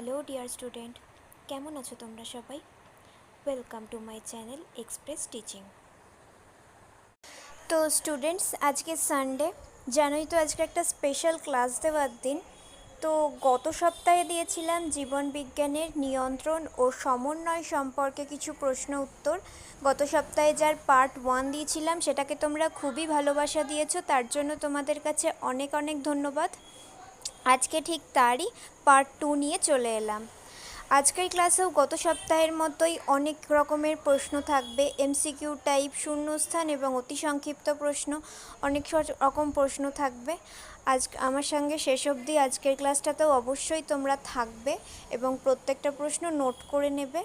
Hello dear student, কেমন আছো তোমরা সবাই? Welcome to my channel express teaching. তো স্টুডেন্টস, আজকে সানডে, জানোই তো আজকে একটা স্পেশাল ক্লাস দেওয়ার দিন। তো গত সপ্তাহে দিয়েছিলাম জীবন বিজ্ঞানের নিয়ন্ত্রণ ও সমন্বয় সম্পর্কে কিছু প্রশ্ন উত্তর। গত সপ্তাহে যার পার্ট ওয়ান দিয়েছিলাম, সেটাকে তোমরা খুবই ভালোবাসা দিয়েছ, তার জন্য তোমাদের কাছে অনেক অনেক ধন্যবাদ। আজকে ঠিক তারই পার্ট টু নিয়ে চলে এলাম। আজকের ক্লাসেও গত সপ্তাহের মতোই অনেক রকমের প্রশ্ন থাকবে। এমসিকিউ টাইপ শূন্যস্থান এবং অতি সংক্ষিপ্ত প্রশ্ন, অনেক রকম প্রশ্ন থাকবে। আজ আমার সঙ্গে শেষ অবধি আজকের ক্লাসটাতেও অবশ্যই তোমরা থাকবে এবং প্রত্যেকটা প্রশ্ন নোট করে নেবে।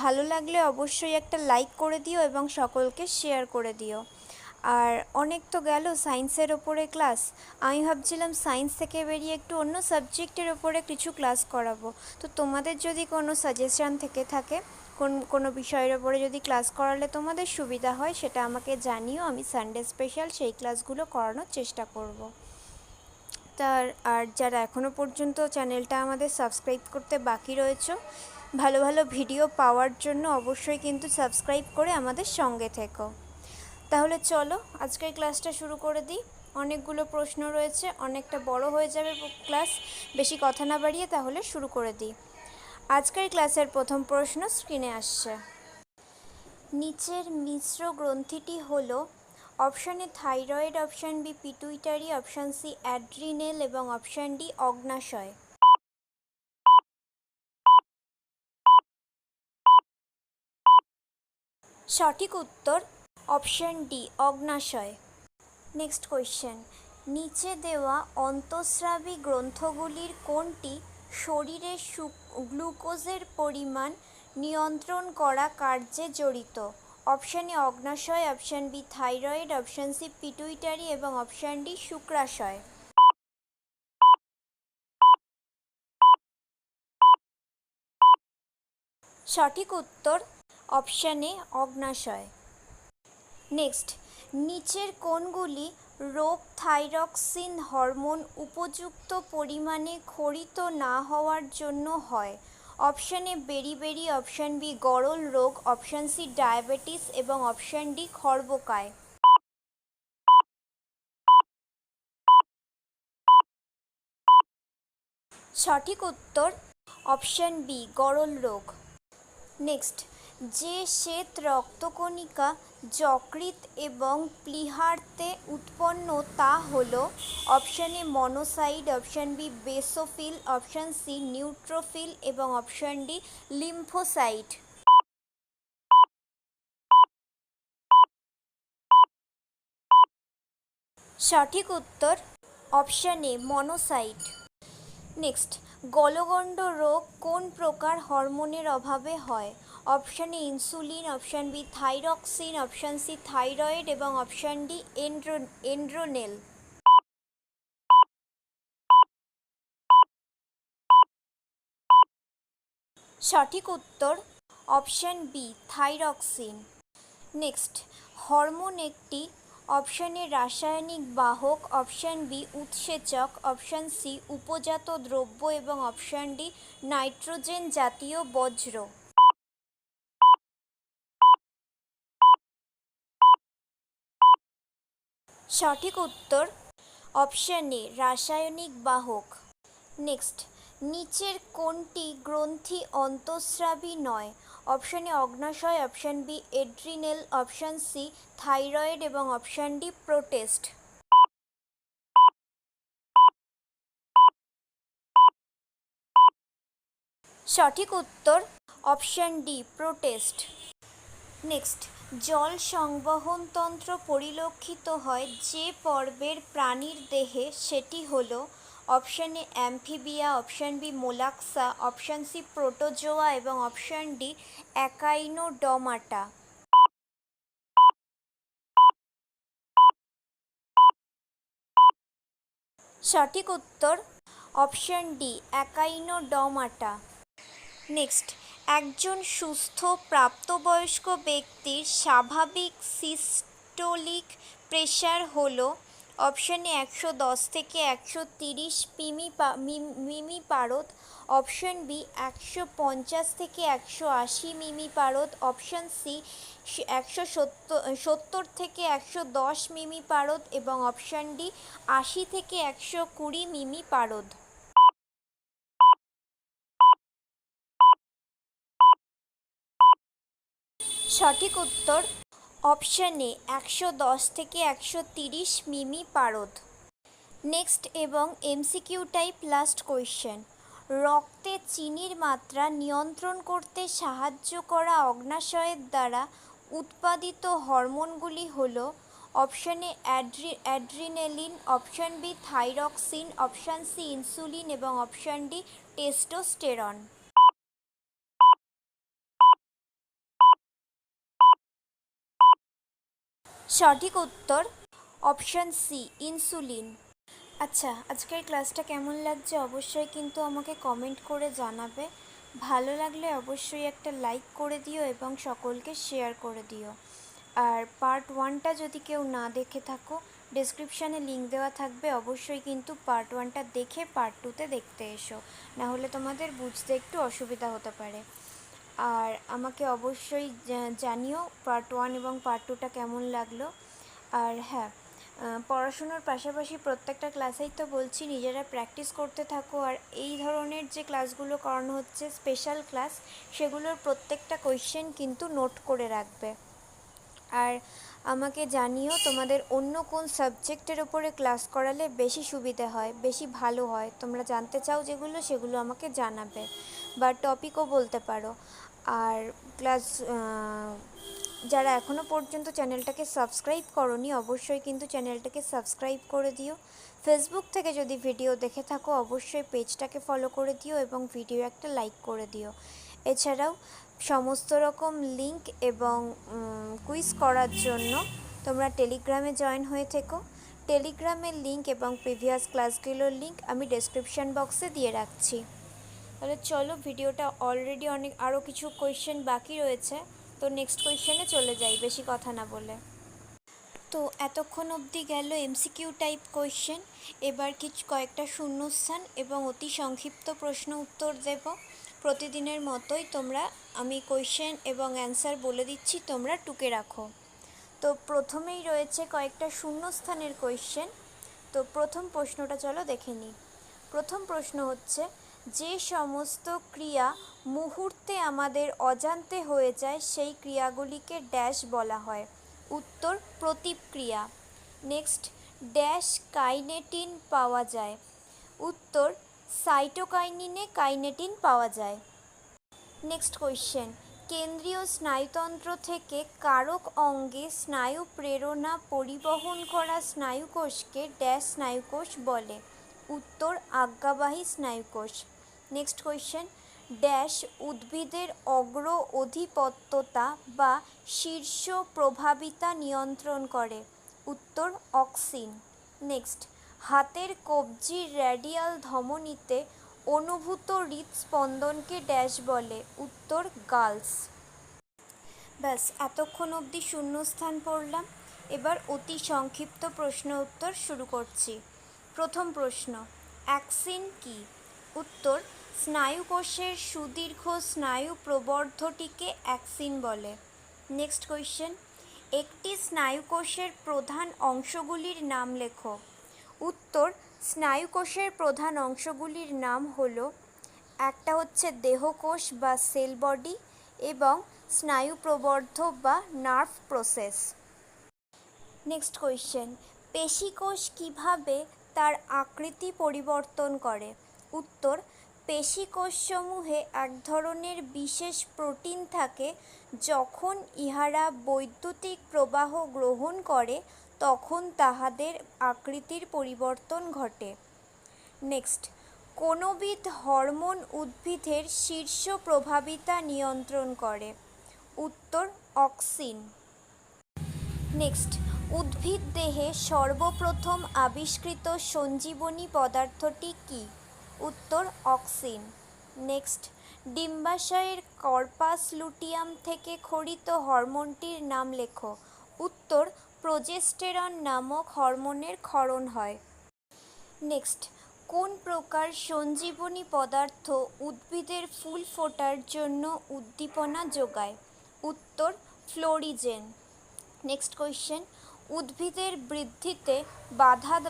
ভালো লাগলে অবশ্যই একটা লাইক করে দিও এবং সকলকে শেয়ার করে দিও। আর অনেক তো গেল সায়েন্সের ওপরে ক্লাস আমি ভাবছিলাম সায়েন্স থেকে বেরিয়ে একটু অন্য সাবজেক্টের ওপরে কিছু ক্লাস করাবো। তো তোমাদের যদি কোনো সাজেশান থেকে থাকে, কোন, কোনো বিষয়ের ওপরে যদি ক্লাস করালে তোমাদের সুবিধা হয়, সেটা আমাকে জানিও। আমি সানডে স্পেশাল সেই ক্লাসগুলো করানোর চেষ্টা করব। তার, আর যারা এখনও পর্যন্ত চ্যানেলটা আমাদের সাবস্ক্রাইব করতে বাকি রয়েছে, ভালো ভালো ভিডিও পাওয়ার জন্য অবশ্যই কিন্তু সাবস্ক্রাইব করে আমাদের সঙ্গে থেকো। তাহলে চলো, আজকের ক্লাসটা শুরু করে দিই। অনেকগুলো প্রশ্ন রয়েছে, অনেকটা বড় হয়ে যাবে ক্লাস। বেশি কথা না বাড়িয়ে তাহলে শুরু করে দিই। আজকের ক্লাসের প্রথম প্রশ্ন স্ক্রিনে আসছে। নিচের মিশ্র গ্রন্থিটি হলো option thyroid, option B pituitary, option C adrenal এবং অপশান ডি অগ্নাশয়। সঠিক উত্তর অপশান ডি, অগ্নাশয়। Next question. নিচে দেওয়া অন্তঃস্রাবী গ্রন্থগুলির কোনটি শরীরে গ্লুকোজের পরিমাণ নিয়ন্ত্রণ করা কার্যে জড়িত? অপশান এ, অগ্নাশয়, option B, thyroid, option C, pituitary এবং অপশান ডি, শুক্রাশয়। সঠিক উত্তর অপশান এ, অগ্নাশয়। নেক্সট নিচের কোনগুলি রোগ থাইরক্সিন হরমোন উপযুক্ত পরিমাণে ক্ষরিত না হওয়ার জন্য হয়। Option A beriberi option B গরল রোগ। অপশান সি ডায়াবেটিস এবং অপশান ডি খর্বকায়। সঠিক উত্তর অপশান বি গরল রোগ। নেক্সট যে শ্বেত রক্তকণিকা যকৃৎ এবং প্লীহার্তে উৎপন্ন, তা হল option A monocyte, option B basophil, option C neutrophil এবং অপশান ডি লিম্ফোসাইট। সঠিক উত্তর অপশান এ মনোসাইট। নেক্সট, গলগণ্ড রোগ কোন প্রকার হরমোনের অভাবে হয়? Option A insulin, option B thyroxine, option C thyroid এবং অপশান ডি এন্ড্রো, এন্ড্রোনেল। সঠিক উত্তর option B thyroxine. Next, hormone একটি, অপশান এ রাসায়নিক বাহক, অপশান বি উৎসেচক, অপশান সি উপজাত দ্রব্য এবং অপশান ডি নাইট্রোজেন জাতীয় বজ্র। সঠিক উত্তর অপশান এ রাসায়নিক বাহক। নেক্সট নিচের কোনটি গ্রন্থি অন্তঃস্রাবী নয়? অপশান এ অগ্নাশয় option B adrenal option C thyroid এবং অপশান ডি প্রোটেস্ট সঠিক উত্তর অপশান ডি প্রোটেস্ট নেক্সট জল সংবহনতন্ত্র পরিলক্ষিত হয় যে পর্বের প্রাণীর দেহে, সেটি হল option A amphibia, option B mollusca, option C protozoa এবং অপশান ডি অ্যাকাইনোডমাটা। সঠিক উত্তর অপশান ডি অ্যাকাইনোডমাটা। নেক্সট একজন সুস্থ প্রাপ্তবয়স্ক ব্যক্তির স্বাভাবিক সিস্টোলিক প্রেশার হলো অপশান একশো দশ থেকে একশো তিরিশ মিমি পারদ, অপশন বি একশো পঞ্চাশ থেকে একশো আশি মিমি পারদ, অপশন সি একশো সত্তর সত্তর থেকে একশো দশ মিমি পারদ এবং অপশন ডি আশি থেকে একশো কুড়ি মিমি পারদ। সঠিক উত্তর অপশন এ, একশো দশ থেকে একশো তিরিশ মিমি পারদ। নেক্সট এবং এমসিকিউ টাইপ লাস্ট কোয়েশ্চেন। রক্তে চিনির মাত্রা নিয়ন্ত্রণ করতে সাহায্য করা অগ্নাশয়ের দ্বারা উৎপাদিত হরমোনগুলি হল option A, অ্যাড্রি, adrenaline, option B, thyroxine, option C, insulin এবং অপশান ডি, টেস্টোস্টেরন। সঠিক উত্তর অপশান সি ইনসুলিন আচ্ছা আজকের ক্লাসটা কেমন লাগছে অবশ্যই কিন্তু আমাকে কমেন্ট করে জানাবে। ভালো লাগলে অবশ্যই একটা লাইক করে দিও এবং সকলকে শেয়ার করে দিও। আর পার্ট ওয়ানটা যদি কেউ না দেখে থাকো ডেসক্রিপশানে লিঙ্ক দেওয়া থাকবে। অবশ্যই কিন্তু পার্ট ওয়ানটা দেখে পার্ট টুতে দেখতে এসো। নাহলে তোমাদের বুঝতে একটু অসুবিধা হতে পারে। আর আমাকে অবশ্যই জানিও পার্ট ওয়ান এবং পার্ট টুটা কেমন লাগল। আর হ্যাঁ পড়াশুনোর পাশাপাশি প্রত্যেকটা ক্লাসেই তো বলছি, নিজেরা প্র্যাকটিস করতে থাকো। আর এই ধরনের যে ক্লাসগুলো করানো হচ্ছে স্পেশাল ক্লাস সেগুলোর প্রত্যেকটা কোয়েশ্চেন কিন্তু নোট করে রাখবে। আর আমাকে জানিও তোমাদের অন্য কোন সাবজেক্টের ওপরে ক্লাস করালে বেশি সুবিধে হয়, বেশি ভালো হয়। তোমরা জানতে চাও যেগুলো, সেগুলো আমাকে জানাবে। বা টপিকও বলতে পারো। আর ক্লাস যারা এখনও পর্যন্ত চ্যানেলটাকে সাবস্ক্রাইব করনি, অবশ্যই কিন্তু চ্যানেলটাকে সাবস্ক্রাইব করে দিও। ফেসবুক থেকে যদি ভিডিও দেখে থাকো, অবশ্যই পেজটাকে ফলো করে দিও এবং ভিডিও একটা লাইক করে দিও। এছাড়াও, সমস্ত রকম লিংক এবং কুইজ করার জন্য তোমরা টেলিগ্রামে জয়েন হয়ে থেকো। টেলিগ্রামের লিংক এবং প্রিভিয়াস ক্লাসগুলোর লিংক আমি ডেসক্রিপশন বক্সে দিয়ে রাখছি। তাহলে চলো ভিডিওটা অলরেডি অনেক আরও কিছু কোয়েশ্চেন বাকি রয়েছে। তো নেক্সট কোয়েশ্চেনে চলে যাই, বেশি কথা না বলে। তো এতক্ষণ অবধি গেল এমসিকিউ টাইপ কোয়েশ্চেন এবার কিছু, কয়েকটা শূন্যস্থান এবং অতি সংক্ষিপ্ত প্রশ্ন উত্তর দেব। প্রতিদিনের মতোই তোমরা, আমি কোয়েশ্চেন এবং অ্যান্সার বলে দিচ্ছি, তোমরা টুকে রাখো। তো প্রথমেই রয়েছে কয়েকটা শূন্যস্থানের কোয়েশ্চেন তো প্রথম প্রশ্নটা চলো দেখে নিই। প্রথম প্রশ্ন হচ্ছে যে সমস্ত ক্রিয়া মুহূর্তে আমাদের অজান্তে হয়ে যায়, সেই ক্রিয়াগুলিকে ড্যাশ বলা হয়। উত্তর প্রতিক্রিয়া নেক্সট, ড্যাশ কাইনেটিন পাওয়া যায়। উত্তর, সাইটোকাইনিনে কাইনেটিন পাওয়া যায়। নেক্সট কোয়েশ্চেন, কেন্দ্রীয় স্নায়ুতন্ত্র থেকে কারক অঙ্গে স্নায়ু প্রেরণা পরিবহন করা স্নায়ুকোষকে ড্যাশ স্নায়ুকোষ বলে। উত্তর, আজ্ঞাবাহী স্নায়ুকোষ। নেক্সট কোয়েশ্চেন ড্যাশ উদ্ভিদের অগ্র অধিপত্যতা বা শীর্ষ প্রভাবিতা নিয়ন্ত্রণ করে। উত্তর, অক্সিন। নেক্সট হাতের কবজির র্যাডিয়াল ধমনীতে অনুভূত হৃদস্পন্দনকে ড্যাশ বলে। উত্তর গার্লস ব্যাস, এতক্ষণ অবধি শূন্যস্থান পড়লাম। এবার অতি সংক্ষিপ্ত প্রশ্ন উত্তর শুরু করছি। প্রথম প্রশ্ন, অ্যাক্সিন কি? উত্তর, স্নায়ুকোষের সুদীর্ঘ স্নায়ু প্রবর্ধটিকে অ্যাক্সিন বলে। নেক্সট কোয়েশ্চেন একটি স্নায়ুকোষের প্রধান অংশগুলির নাম লেখো। উত্তর, স্নায়ুকোষের প্রধান অংশগুলির নাম হলো, একটা হচ্ছে দেহকোষ বা সেল বডি এবং স্নায়ু প্রবর্ধক বা নার্ভ প্রসেস। নেক্সট কোয়েশ্চেন পেশিকোষ কীভাবে তার আকৃতি পরিবর্তন করে? উত্তর, পেশিকোষসমূহে এক ধরনের বিশেষ প্রোটিন থাকে, যখন ইহারা বৈদ্যুতিক প্রবাহ গ্রহণ করে, তখন তাহাদের আকৃতির পরিবর্তন ঘটে। নেক্সট, কোনোবিধ হরমোন উদ্ভিদের শীর্ষ প্রভাবিতা নিয়ন্ত্রণ করে? উত্তর, অক্সিন। নেক্সট, উদ্ভিদ দেহে সর্বপ্রথম আবিষ্কৃত সঞ্জীবনী পদার্থটি কী? উত্তর অক্সিন। নেক্সট, ডিম্বাশয়ের কর্পাস লুটিয়াম থেকে খরিত হরমোনটির নাম লেখো। উত্তর, প্রোজেস্টেরন নামক হরমোনের ক্ষরণ হয়। নেক্সট, কোন প্রকার সঞ্জীবনী পদার্থ উদ্ভিদের ফুল ফোটার জন্য উদ্দীপনা যোগায়? উত্তর, ফ্লোরিজেন। নেক্সট কোয়েশ্চেন, উদ্ভিদের বৃদ্ধিতে বাধা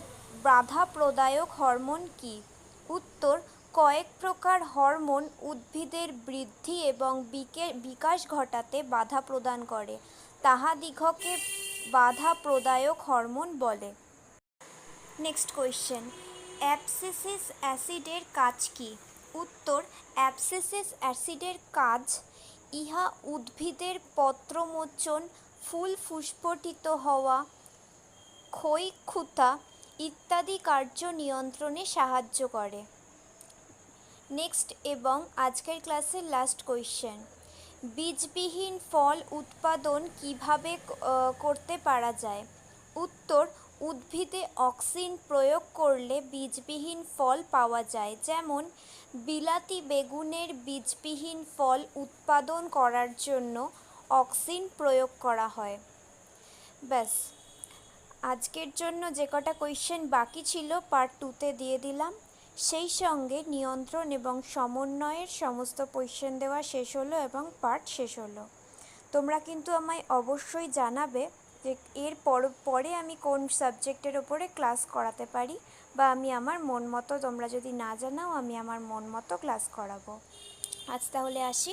বাধা প্রদায়ক হরমোন কি? উত্তর, কয়েক প্রকার হরমোন উদ্ভিদের বৃদ্ধি এবং বিকে, বিকাশ ঘটাতে বাধা প্রদান করে। তাহাদিগকে বাধা প্রদায়ক হরমোন বলে। নেক্সট কোয়েশ্চেন অ্যাবসিসিস অ্যাসিডের কাজ কি? উত্তর অ্যাবসিসিস অ্যাসিডের কাজ, ইহা উদ্ভিদের পত্রমোচন, ফুল ফুস্ফটিত হওয়া ক্ষয়ক্ষুতা ইত্যাদি কার্য নিয়ন্ত্রণে সাহায্য করে। নেক্সট এবং আজকের ক্লাসের লাস্ট কোয়েশ্চেন বীজবিহীন ফল উৎপাদন কীভাবে করতে পারা যায়? উত্তর, উদ্ভিদে অক্সিন প্রয়োগ করলে বীজবিহীন ফল পাওয়া যায়। যেমন, বিলাতি বেগুনের বীজবিহীন ফল উৎপাদন করার জন্য অক্সিন প্রয়োগ করা হয়। ব্যাস। আজকের জন্য যে কটা কোয়েশ্চেন বাকি ছিল পার্ট টুতে দিয়ে দিলাম। সেই সঙ্গে নিয়ন্ত্রণ এবং সমন্বয়ের সমস্ত কোয়েশ্চেন দেওয়া শেষ হলো এবং পার্ট শেষ হলো। তোমরা কিন্তু আমায় অবশ্যই জানাবে যে এর পর, পরে আমি কোন সাবজেক্টের ওপরে ক্লাস করাতে পারি বা আমি আমার মন মতো তোমরা যদি না জানাও, আমি আমার মন মতো ক্লাস করাবো। আজ তাহলে আসি।